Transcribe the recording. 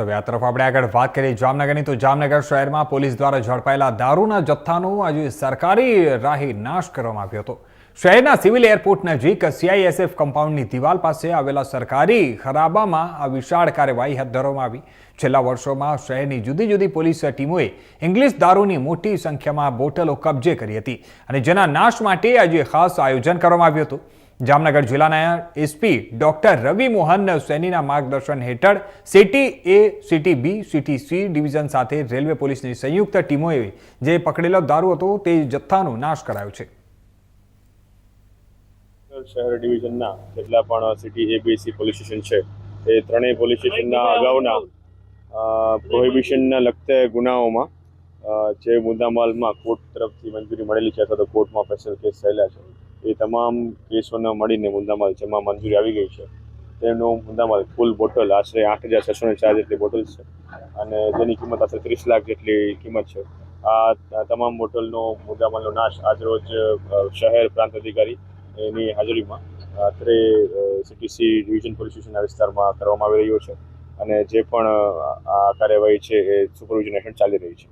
તો આ તરફ આપણે આગળ વાત કરીએ જામનગરની. તો જામનગર શહેરમાં પોલીસ દ્વારા ઝડપાયેલા દારૂના જથ્થાનો આજે સરકારી રાહી નાશ કરવામાં આવ્યો હતો. શહેરના સિવિલ એરપોર્ટ નજીક સીઆઈએસએફ કમ્પાઉન્ડની દિવાલ પાસે આવેલા સરકારી ખરાબામાં આ વિશાળ કાર્યવાહી હાથ ધરવામાં આવી. છેલ્લા વર્ષોમાં શહેરની જુદી જુદી પોલીસ ટીમોએ ઇંગ્લિશ દારૂની મોટી સંખ્યામાં બોટલો કબજે કરી હતી અને જેના નાશ માટે આજે ખાસ આયોજન કરવામાં આવ્યું હતું. જામનગર જિલ્લાના એસપી ડોક્ટર રવિ મોહન સૈનીના માર્ગદર્શન હેઠળ city A, city B, city C division સાથે રેલવે પોલીસની સંયુક્ત ટીમોએ જે પકડેલો દારૂ હતો તે જથ્થાનો નાશ કરાયો છે. શહેર ડિવિઝનના જેટલા પણ સિટી એબીસી પોલીસ સ્ટેશન છે, એ ત્રણેય પોલીસ સ્ટેશનના અગાઉના પ્રોહિબિશનના લગતા ગુનાઓમાં જે મુદ્દામાલમાં કોર્ટ તરફથી મંજૂરી મળેલી છે અથવા તો કોર્ટમાં સ્પેશિયલ કેસ થયેલા છે એ તમામ કેસોને મળીને મુદ્દામાલ જેમાં મંજૂરી આવી ગઈ છે. તેનો મુદ્દામાલ ફૂલ બોટલ આશરે આઠ હજાર છસો ને ચાર જેટલી બોટલ છે અને જેની કિંમત આશરે ત્રીસ લાખ જેટલી કિંમત છે. આ આ તમામ બોટલનો મુદ્દામાલનો નાશ આજરોજ શહેર પ્રાંત અધિકારી એની હાજરીમાં અત્રે સીટીસી ડિવિઝન પોલીસ સ્ટેશનના વિસ્તારમાં કરવામાં આવી રહ્યો છે અને જે પણ આ કાર્યવાહી છે એ સુપરવિઝન હેઠળ ચાલી રહી છે.